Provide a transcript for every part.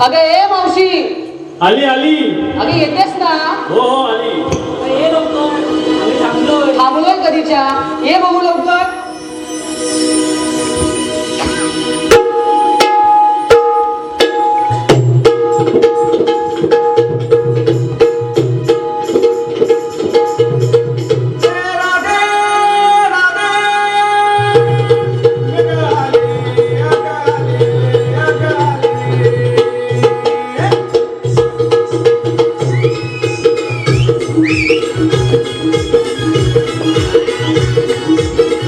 अगं ए मावशी. आली आली. अगं येतेस ना? हो हो आली. हे लवकर. थांबलोय कधीच्या? ये बघू लवकर.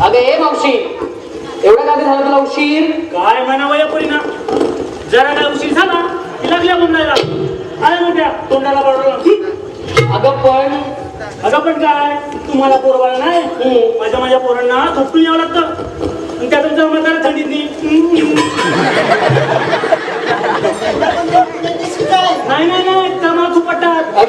अगं ए मावशी एवढा का झाला तुला उशीर? काय म्हणा वया ना? जरा काय उशीर झाला की लागल्या बोंबलायला आल्या मोठ्या तोंडाला पडला अगं पण अगं पण काय? तुम्हाला पोरबाळ नाही? माझ्या माझ्या पोरांना झोपटून यावं लागतं. आणि त्या तुमच्या म्हातारा थंडीत नाही नाही नाही तर मला खूप पटतात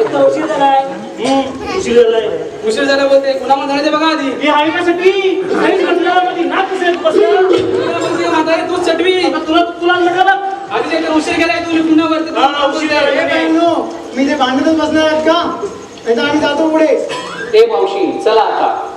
इतका उशीर झालाय हम्म, उशीर झालाय उशीर झाला बोलते. कुणा म्हणता ते बघा आधी? हे आहे का नसलं मध्ये नाक कसं बसलं तुला बोलते? म्हातारे तू चटवी. आता तुला तुला नका बघ आधी एक उशीर गेलाय तुझी पुन्हा वरती. हा, उशीर झालाय. मी ते भांडणच बसणार आहेत का? नाही तर आम्ही जातो पुढे. ए मावशी चला आता.